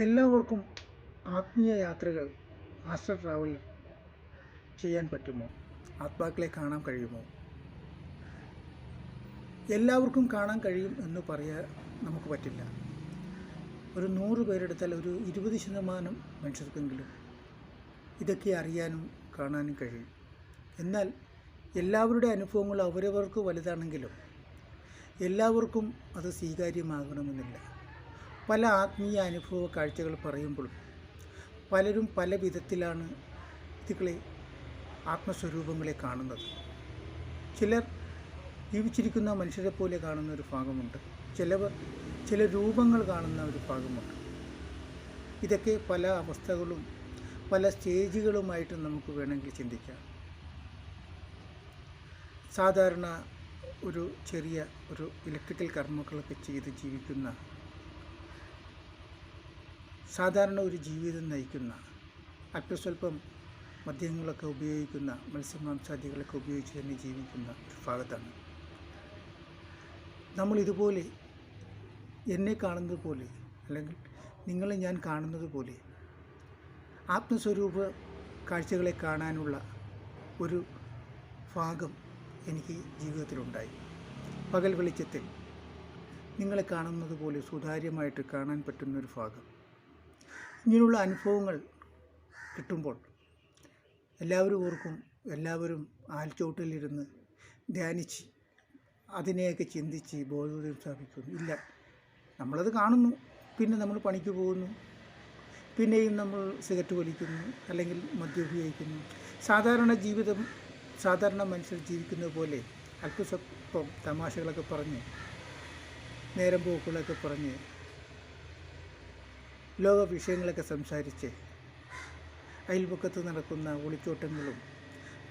എല്ലാവർക്കും ആത്മീയ യാത്രകൾ ആസ്റ്റർ ട്രാവൽ ചെയ്യാൻ പറ്റുമോ? ആത്മാക്കളെ കാണാൻ കഴിയുമോ? എല്ലാവർക്കും കാണാൻ കഴിയും എന്ന് പറയാൻ നമുക്ക് പറ്റില്ല. ഒരു നൂറ് പേരെടുത്താൽ ഒരു ഇരുപത് ശതമാനം മനുഷ്യർക്കെങ്കിലും ഇതൊക്കെ അറിയാനും കാണാനും കഴിയും. എന്നാൽ എല്ലാവരുടെ അനുഭവങ്ങൾ അവരവർക്ക് വലുതാണെങ്കിലും എല്ലാവർക്കും അത് സ്വീകാര്യമാകണമെന്നില്ല. പല ആത്മീയ അനുഭവ കാഴ്ചകൾ പറയുമ്പോഴും പലരും പല വിധത്തിലാണ് ഇതുകളെ ആത്മസ്വരൂപങ്ങളെ കാണുന്നത്. ചിലർ ജീവിച്ചിരിക്കുന്ന മനുഷ്യരെ പോലെ കാണുന്ന ഒരു ഭാഗമുണ്ട്. ചിലവർ ചില രൂപങ്ങൾ കാണുന്ന ഒരു ഭാഗമുണ്ട്. ഇതൊക്കെ പല അവസ്ഥകളും പല സ്റ്റേജുകളുമായിട്ട് നമുക്ക് വേണമെങ്കിൽ ചിന്തിക്കാം. സാധാരണ ഒരു ചെറിയ ഒരു ഇലക്ട്രിക്കൽ കർമ്മങ്ങളൊക്കെ ചെയ്ത് ജീവിക്കുന്ന സാധാരണ ഒരു ജീവിതം നയിക്കുന്ന അല്പസ്വല്പം മദ്യങ്ങളൊക്കെ ഉപയോഗിക്കുന്ന മത്സ്യമാംസാദികളൊക്കെ ഉപയോഗിച്ച് തന്നെ ജീവിക്കുന്ന ഒരു ഭാഗത്താണ് നമ്മളിതുപോലെ എന്നെ കാണുന്നത് പോലെ അല്ലെങ്കിൽ നിങ്ങളെ ഞാൻ കാണുന്നത് പോലെ ആത്മസ്വരൂപ കാഴ്ചകളെ കാണാനുള്ള ഒരു ഭാഗം എനിക്ക് ജീവിതത്തിലുണ്ടായി. പകൽ വെളിച്ചത്തിൽ നിങ്ങളെ കാണുന്നത് പോലെ സുതാര്യമായിട്ട് കാണാൻ പറ്റുന്നൊരു ഭാഗം. ഇങ്ങനെയുള്ള അനുഭവങ്ങൾ കിട്ടുമ്പോൾ എല്ലാവരും ഓർക്കും എല്ലാവരും ആൽച്ചോട്ടിലിരുന്ന് ധ്യാനിച്ച് അതിനെയൊക്കെ ചിന്തിച്ച് ബോധോദയം സ്ഥാപിക്കുന്നു. ഇല്ല നമ്മളത് കാണുന്നു പിന്നെ നമ്മൾ പണിക്ക് പോകുന്നു പിന്നെയും നമ്മൾ സിഗരറ്റ് വലിക്കുന്നു അല്ലെങ്കിൽ മദ്യം ഉപയോഗിക്കുന്നു. സാധാരണ ജീവിതം സാധാരണ മനുഷ്യർ ജീവിക്കുന്നത് പോലെ അല്പസ്വല്പം തമാശകളൊക്കെ പറഞ്ഞ് നേരം പോക്കുകളൊക്കെ പറഞ്ഞ് ലോക വിഷയങ്ങളൊക്കെ സംസാരിച്ച് അയൽപക്കത്ത് നടക്കുന്ന ഒളിച്ചോട്ടങ്ങളും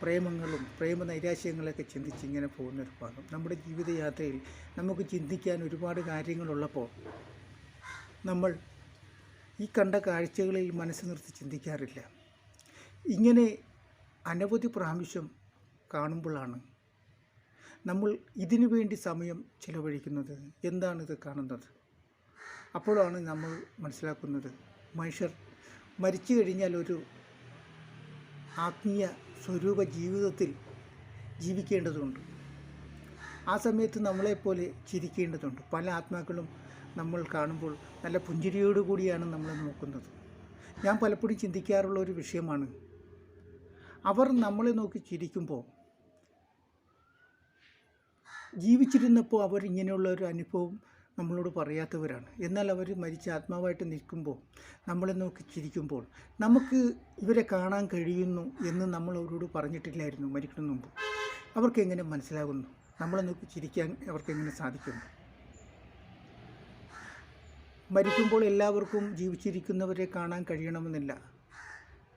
പ്രേമങ്ങളും പ്രേമ നൈരാശ്യങ്ങളൊക്കെ ചിന്തിച്ച് ഇങ്ങനെ പോകുന്നൊരു ഭാഗം. നമ്മുടെ ജീവിതയാത്രയിൽ നമുക്ക് ചിന്തിക്കാൻ ഒരുപാട് കാര്യങ്ങളുള്ളപ്പോൾ നമ്മൾ ഈ കണ്ട കാഴ്ചകളിൽ മനസ്സ് നിർത്തി ചിന്തിക്കാറില്ല. ഇങ്ങനെ അനവധി പ്രാവശ്യം കാണുമ്പോഴാണ് നമ്മൾ ഇതിനു വേണ്ടി സമയം ചിലവഴിക്കുന്നത്. എന്താണിത് കാണുന്നത്? അപ്പോഴാണ് നമ്മൾ മനസ്സിലാക്കുന്നത് മനുഷ്യർ മരിച്ചു കഴിഞ്ഞാൽ ഒരു ആത്മീയ സ്വരൂപ ജീവിതത്തിൽ ജീവിക്കേണ്ടതുണ്ട്. ആ സമയത്ത് നമ്മളെപ്പോലെ ചിരിക്കേണ്ടതുണ്ട്. പല ആത്മാക്കളും നമ്മൾ കാണുമ്പോൾ നല്ല പുഞ്ചിരിയോടു കൂടിയാണ് നമ്മളെ നോക്കുന്നത്. ഞാൻ പലപ്പോഴും ചിന്തിക്കാറുള്ള ഒരു വിഷയമാണ്. അവർ നമ്മളെ നോക്കി ചിരിക്കുമ്പോൾ ജീവിച്ചിരുന്നപ്പോൾ അവർ ഇങ്ങനെയുള്ള ഒരു അനുഭവം നമ്മളോട് പറയാത്തവരാണ്. എന്നാൽ അവർ മരിച്ച ആത്മാവായിട്ട് നിൽക്കുമ്പോൾ നമ്മളെ നോക്കി ചിരിക്കുമ്പോൾ നമുക്ക് ഇവരെ കാണാൻ കഴിയുന്നു എന്ന് നമ്മൾ അവരോട് പറഞ്ഞിട്ടില്ലായിരുന്നു മരിക്കുന്ന മുമ്പ്. അവർക്ക് എങ്ങനെ മനസ്സിലാകുന്നു? നമ്മളെ നോക്കി ചിരിക്കാൻ അവർക്ക് എങ്ങനെ സാധിക്കുന്നു? മരിക്കുമ്പോൾ എല്ലാവർക്കും ജീവിച്ചിരിക്കുന്നവരെ കാണാൻ കഴിയണമെന്നില്ല.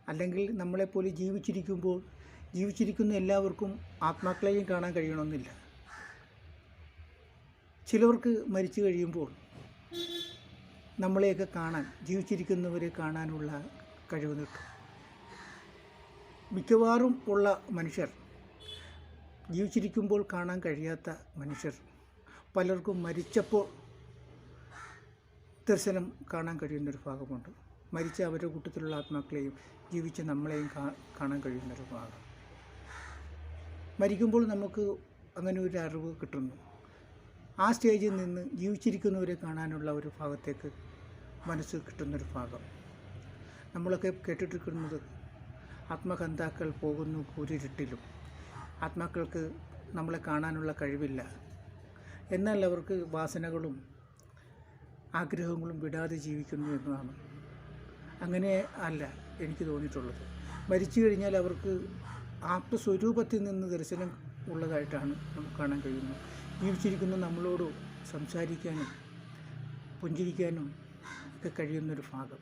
അല്ലെങ്കിൽ നമ്മളെപ്പോലെ ജീവിച്ചിരിക്കുമ്പോൾ ജീവിച്ചിരിക്കുന്ന എല്ലാവർക്കും ആത്മാക്കളെയും കാണാൻ കഴിയണമെന്നില്ല. ചിലവർക്ക് മരിച്ചു കഴിയുമ്പോൾ നമ്മളെയൊക്കെ കാണാൻ ജീവിച്ചിരിക്കുന്നവരെ കാണാനുള്ള കഴിവ് നിൽക്കും. മിക്കവാറും ഉള്ള മനുഷ്യർ ജീവിച്ചിരിക്കുമ്പോൾ കാണാൻ കഴിയാത്ത മനുഷ്യർ പലർക്കും മരിച്ചപ്പോൾ ദർശനം കാണാൻ കഴിയുന്നൊരു ഭാഗമുണ്ട്. മരിച്ച അവരുടെ കൂട്ടത്തിലുള്ള ആത്മാക്കളെയും ജീവിച്ച നമ്മളെയും കാണാൻ കഴിയുന്നൊരു ഭാഗം. മരിക്കുമ്പോൾ നമുക്ക് അങ്ങനെ ഒരു അറിവ് കിട്ടുന്നു. ആ സ്റ്റേജിൽ നിന്ന് ജീവിച്ചിരിക്കുന്നവരെ കാണാനുള്ള ഒരു ഭാഗത്തേക്ക് മനസ്സ് കിട്ടുന്നൊരു ഭാഗം. നമ്മളൊക്കെ കേട്ടിട്ടിരിക്കുന്നത് ആത്മകന്താക്കൾ പോകുന്നു കൂരിരുട്ടിലും. ആത്മാക്കൾക്ക് നമ്മളെ കാണാനുള്ള കഴിവില്ല. എന്നാൽ അവർക്ക് വാസനകളും ആഗ്രഹങ്ങളും വിടാതെ ജീവിക്കുന്നു എന്നതാണ്. അങ്ങനെ അല്ല എനിക്ക് തോന്നിയിട്ടുള്ളത്. മരിച്ചു കഴിഞ്ഞാൽ അവർക്ക് ആത്മസ്വരൂപത്തിൽ നിന്ന് ദർശനം ഉള്ളതായിട്ടാണ് നമുക്ക് കാണാൻ കഴിയുന്നത്. ജീവിച്ചിരിക്കുന്ന നമ്മളോട് സംസാരിക്കാനും പുഞ്ചിരിക്കാനും ഒക്കെ കഴിയുന്നൊരു ഭാഗം.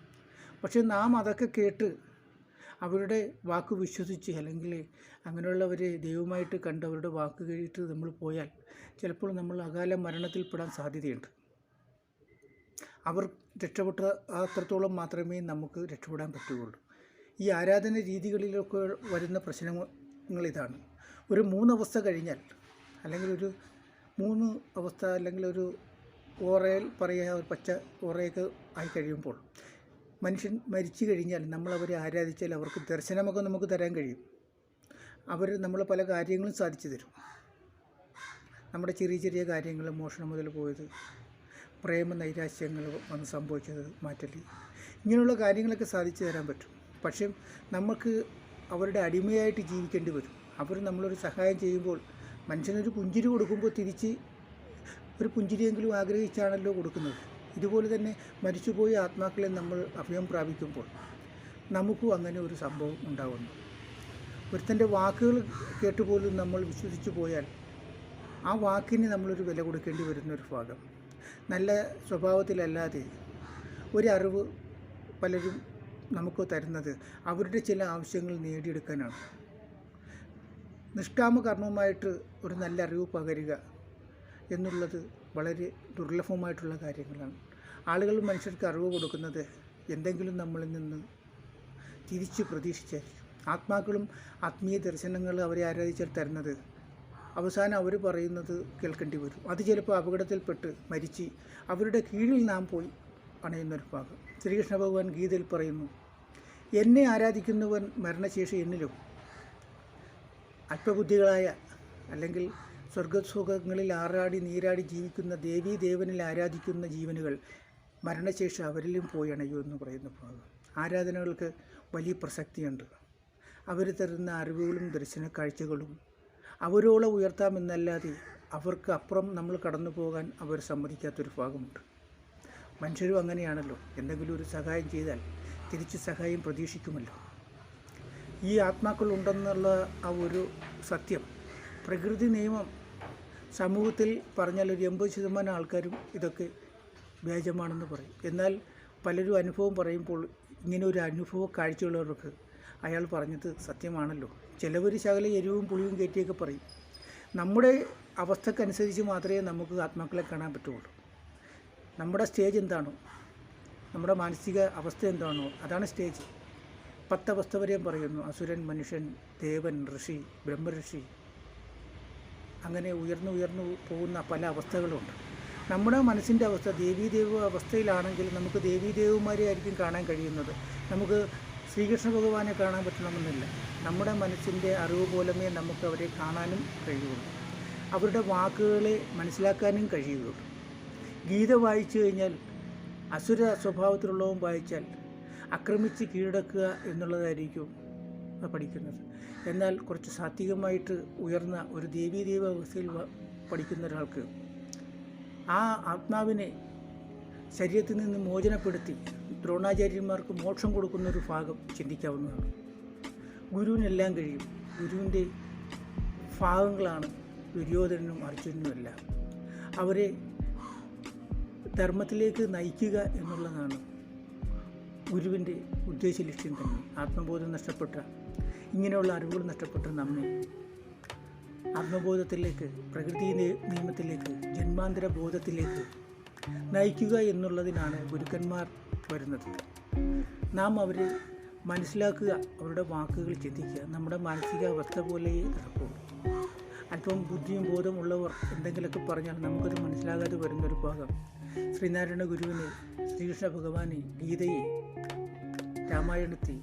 പക്ഷെ നാം അതൊക്കെ കേട്ട് അവരുടെ വാക്ക് വിശ്വസിച്ച് അല്ലെങ്കിൽ അങ്ങനെയുള്ളവരെ ദൈവമായിട്ട് കണ്ട് അവരുടെ വാക്ക് കേട്ട് നമ്മൾ പോയാൽ ചിലപ്പോൾ നമ്മൾ അകാല മരണത്തിൽപ്പെടാൻ സാധ്യതയുണ്ട്. അവർ രക്ഷപ്പെട്ട അത്രത്തോളം മാത്രമേ നമുക്ക് രക്ഷപ്പെടാൻ പറ്റുകയുള്ളൂ. ഈ ആരാധന രീതികളിലൊക്കെ വരുന്ന പ്രശ്നങ്ങൾ ഇതാണ്. ഒരു മൂന്നവസ്ഥ കഴിഞ്ഞാൽ അല്ലെങ്കിൽ ഒരു മൂന്ന് അവസ്ഥ അല്ലെങ്കിൽ ഒരു ഓറയിൽ പറയുക ഒരു പച്ച ഓറയൊക്കെ ആയി കഴിയുമ്പോൾ മനുഷ്യൻ മരിച്ചു കഴിഞ്ഞാൽ നമ്മളവരെ ആരാധിച്ചാൽ അവർക്ക് ദർശനമൊക്കെ നമുക്ക് തരാൻ കഴിയും. അവർ നമ്മൾ പല കാര്യങ്ങളും സാധിച്ചു തരും. നമ്മുടെ ചെറിയ ചെറിയ കാര്യങ്ങൾ മോഷണം മുതൽ പോയത് പ്രേമ നൈരാശ്യങ്ങൾ വന്ന് സംഭവിച്ചത് മാറ്റൽ. ഇങ്ങനെയുള്ള കാര്യങ്ങളൊക്കെ സാധിച്ചു തരാൻ പറ്റും. പക്ഷേ നമുക്ക് അവരുടെ അടിമയായിട്ട് ജീവിക്കേണ്ടി വരും. അവർ നമ്മളൊരു സഹായം ചെയ്യുമ്പോൾ മനുഷ്യനൊരു പുഞ്ചിരി കൊടുക്കുമ്പോൾ തിരിച്ച് ഒരു പുഞ്ചിരിയെങ്കിലും ആഗ്രഹിച്ചാണല്ലോ കൊടുക്കുന്നത്. ഇതുപോലെ തന്നെ മരിച്ചുപോയ ആത്മാക്കളെ നമ്മൾ അഭയം പ്രാപിക്കുമ്പോൾ നമുക്കും അങ്ങനെ ഒരു സംഭവം ഉണ്ടാകുന്നു ഒരുത്തന്റെ വാക്കുകൾ കേട്ടുപോലും നമ്മൾ വിശ്വസിച്ചു പോയാൽ ആ വാക്കിന് നമ്മളൊരു വില കൊടുക്കേണ്ടി വരുന്ന ഒരു ഭാഗം. നല്ല സ്വഭാവത്തിലല്ലാതെ ഒരറിവ് പലരും നമുക്ക് തരുന്നത് അവരുടെ ചില ആവശ്യങ്ങൾ നേടിയെടുക്കാനാണ്. നിഷ്കാമ കർമ്മമായിട്ട് ഒരു നല്ല അറിവ് പകരുക എന്നുള്ളത് വളരെ ദുർലഭമായിട്ടുള്ള കാര്യങ്ങളാണ്. ആളുകൾ മനുഷ്യർക്ക് അറിവ് കൊടുക്കുന്നത് എന്തെങ്കിലും നമ്മളിൽ നിന്ന് തിരിച്ച് പ്രതീക്ഷിച്ചായിരിക്കും. ആത്മാക്കളും ആത്മീയ ദർശനങ്ങൾ അവരെ ആരാധിച്ചാൽ തരുന്നത് അവസാനം അവർ പറയുന്നത് കേൾക്കേണ്ടി വരും. അത് ചിലപ്പോൾ അപകടത്തിൽപ്പെട്ട് മരിച്ച് അവരുടെ കീഴിൽ നാം പോയി അണയുന്നൊരു ഭാഗം ശ്രീകൃഷ്ണ ഭഗവാൻ ഗീതയിൽ പറയുന്നു എന്നെ ആരാധിക്കുന്നവൻ മരണശേഷി എന്നിലും അല്പബുദ്ധികളായ അല്ലെങ്കിൽ സ്വർഗസുഖങ്ങളിൽ ആറാടി നീരാടി ജീവിക്കുന്ന ദേവീ ദേവനിൽ ആരാധിക്കുന്ന ജീവനുകൾ മരണശേഷം അവരിലും പോയി അണയൂ എന്ന് പറയുന്ന ആരാധനകൾക്ക് വലിയ പ്രസക്തിയുണ്ട്. അവർ തരുന്ന അറിവുകളും ദർശന കാഴ്ചകളും അവരോളം ഉയർത്താമെന്നല്ലാതെ അവർക്ക് അപ്പുറം നമ്മൾ കടന്നു പോകാൻ അവർ സമ്മതിക്കാത്തൊരു ഭാഗമുണ്ട്. മനുഷ്യരും അങ്ങനെയാണല്ലോ. എന്തെങ്കിലും ഒരു സഹായം ചെയ്താൽ തിരിച്ച് സഹായം പ്രതീക്ഷിക്കുമല്ലോ. ഈ ആത്മാക്കൾ ഉണ്ടെന്നുള്ള ആ ഒരു സത്യം. പ്രകൃതി നിയമം സമൂഹത്തിൽ പറഞ്ഞാൽ ഒരു എൺപത് ശതമാനം ആൾക്കാരും ഇതൊക്കെ വ്യാജമാണെന്ന് പറയും. എന്നാൽ പലരും അനുഭവം പറയുമ്പോൾ ഇങ്ങനെ ഒരു അനുഭവ കാഴ്ചയുള്ളവർക്ക് അയാൾ പറഞ്ഞത് സത്യമാണല്ലോ. ചിലവർ ശകല എരിവും പുളിയും കയറ്റിയൊക്കെ പറയും. നമ്മുടെ അവസ്ഥക്കനുസരിച്ച് മാത്രമേ നമുക്ക് ആത്മാക്കളെ കാണാൻ പറ്റുള്ളൂ. നമ്മുടെ സ്റ്റേജ് എന്താണോ? നമ്മുടെ മാനസിക അവസ്ഥ എന്താണോ? അതാണ് സ്റ്റേജ് പത്തവസ്ഥ വരെയും പറയുന്നു അസുരൻ മനുഷ്യൻ ദേവൻ ഋഷി ബ്രഹ്മഋഷി. അങ്ങനെ ഉയർന്നു ഉയർന്നു പോകുന്ന പല അവസ്ഥകളുണ്ട്. നമ്മുടെ മനസ്സിന്റെ അവസ്ഥ ദേവീദേവ അവസ്ഥയിലാണെങ്കിൽ നമുക്ക് ദേവീദേവന്മാരെ ആയിരിക്കും കാണാൻ കഴിയുന്നത്. നമുക്ക് ശ്രീകൃഷ്ണ ഭഗവാനെ കാണാൻ പറ്റണമെന്നില്ല. നമ്മുടെ മനസ്സിന്റെ അറിവ് പോലമേ നമുക്ക് അവരെ കാണാനും കഴിയുള്ളൂ. അവരുടെ വാക്കുകളെ മനസ്സിലാക്കാനും കഴിയുകയുള്ളൂ ഗീത വായിച്ചു കഴിഞ്ഞാൽ അസുര സ്വഭാവത്തിലുള്ളവൻ വായിച്ചാൽ ആക്രമിച്ച് കീഴടക്കുക എന്നുള്ളതായിരിക്കും പഠിക്കുന്നത്. എന്നാൽ കുറച്ച് സാത്വികമായിട്ട് ഉയർന്ന ഒരു ദേവീദേവ അവസ്ഥയിൽ പഠിക്കുന്ന ഒരാൾക്ക് ആ ആത്മാവിനെ ശരീരത്തിൽ നിന്ന് മോചനപ്പെടുത്തി ദ്രോണാചാര്യന്മാർക്ക് മോക്ഷം കൊടുക്കുന്ന ഒരു ഭാഗം ചിന്തിക്കാവുന്നതാണ്. ഗുരുവിനെല്ലാം കഴിയും. ഗുരുവിന്റെ ഭാഗങ്ങളാണ് ദുര്യോധനനും അർജുനനുമെല്ലാം അവരെ ധർമ്മത്തിലേക്ക് നയിക്കുക എന്നുള്ളതാണ് ഗുരുവിന്റെ ഉദ്ദേശ ലക്ഷ്യം തന്നെ. ആത്മബോധം നഷ്ടപ്പെട്ട ഇങ്ങനെയുള്ള അറിവുകൾ നഷ്ടപ്പെട്ട നമ്മെ ആത്മബോധത്തിലേക്ക് പ്രകൃതി നിയമത്തിലേക്ക് ജന്മാന്തര ബോധത്തിലേക്ക് നയിക്കുക എന്നുള്ളതിനാണ് ഗുരുക്കന്മാർ വരുന്നത്. നാം അവരെ മനസ്സിലാക്കുക അവരുടെ വാക്കുകൾ ചിന്തിക്കുക. നമ്മുടെ മാനസികാവസ്ഥ പോലെ നടക്കും. അല്പം ബുദ്ധിയും ബോധമുള്ളവർ എന്തെങ്കിലുമൊക്കെ പറഞ്ഞാൽ നമുക്കത് മനസ്സിലാകാതെ വരുന്നൊരു ഭാഗം. ശ്രീനാരായണ ഗുരുവിനെ ശ്രീകൃഷ്ണ ഭഗവാനെ ഗീതയെ രാമായണത്തെ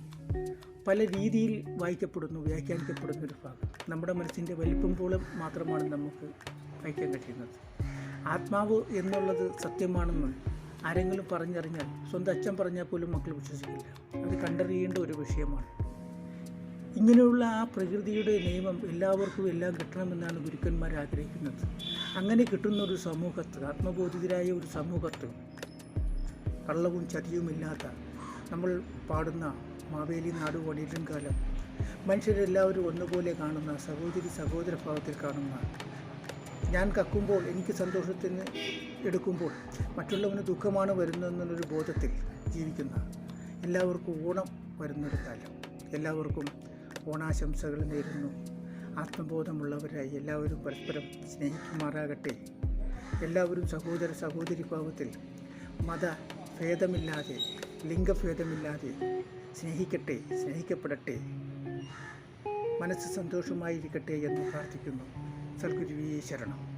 പല രീതിയിൽ വായിക്കപ്പെടുന്നു വ്യാഖ്യാനിക്കപ്പെടുന്ന ഒരു ഭാഗം. നമ്മുടെ മനസ്സിന്റെ വലിപ്പം പോലും മാത്രമാണ് നമുക്ക് വായിക്കാൻ കഴിയുന്നത്. ആത്മാവ് എന്നുള്ളത് സത്യമാണെന്ന് ആരെങ്കിലും പറഞ്ഞറിഞ്ഞാൽ സ്വന്തം അച്ഛൻ പറഞ്ഞാൽ പോലും മക്കൾ വിശ്വസിക്കില്ല. അത് കണ്ടറിയേണ്ട ഒരു വിഷയമാണ്. ഇങ്ങനെയുള്ള ആ പ്രകൃതിയുടെ നിയമം എല്ലാവർക്കും എല്ലാം കിട്ടണമെന്നാണ് ഗുരുക്കന്മാർ ആഗ്രഹിക്കുന്നത്. അങ്ങനെ കിട്ടുന്ന ഒരു സമൂഹത്ത് ആത്മബോധിതരായ ഒരു സമൂഹത്ത് കള്ളവും ചതിയുമില്ലാത്ത നമ്മൾ പാടുന്ന മാവേലി നാട് വണിരും കാലം മനുഷ്യരെല്ലാവരും ഒന്നുപോലെ കാണുന്ന സഹോദരി സഹോദര ഭാവത്തിൽ കാണുന്ന ഞാൻ കക്കുമ്പോൾ എനിക്ക് സന്തോഷത്തിന് എടുക്കുമ്പോൾ മറ്റുള്ളവന് ദുഃഖമാണ് വരുന്നതെന്നുള്ളൊരു ബോധത്തിൽ ജീവിക്കുന്ന എല്ലാവർക്കും ഓണം വരുന്നൊരു കാലം. എല്ലാവർക്കും ഓണാശംസകൾ നേരുന്നു. ആത്മബോധമുള്ളവരായി എല്ലാവരും പരസ്പരം സ്നേഹിക്കുമാറാകട്ടെ. എല്ലാവരും സഹോദര സഹോദരി ഭാവത്തിൽ മത ഭേദമില്ലാതെ ലിംഗഭേദമില്ലാതെ സ്നേഹിക്കട്ടെ സ്നേഹിക്കപ്പെടട്ടെ. മനസ്സ് സന്തോഷമായിരിക്കട്ടെ എന്ന് പ്രാർത്ഥിക്കുന്നു. സൽഗുരുവിയെ ശരണം.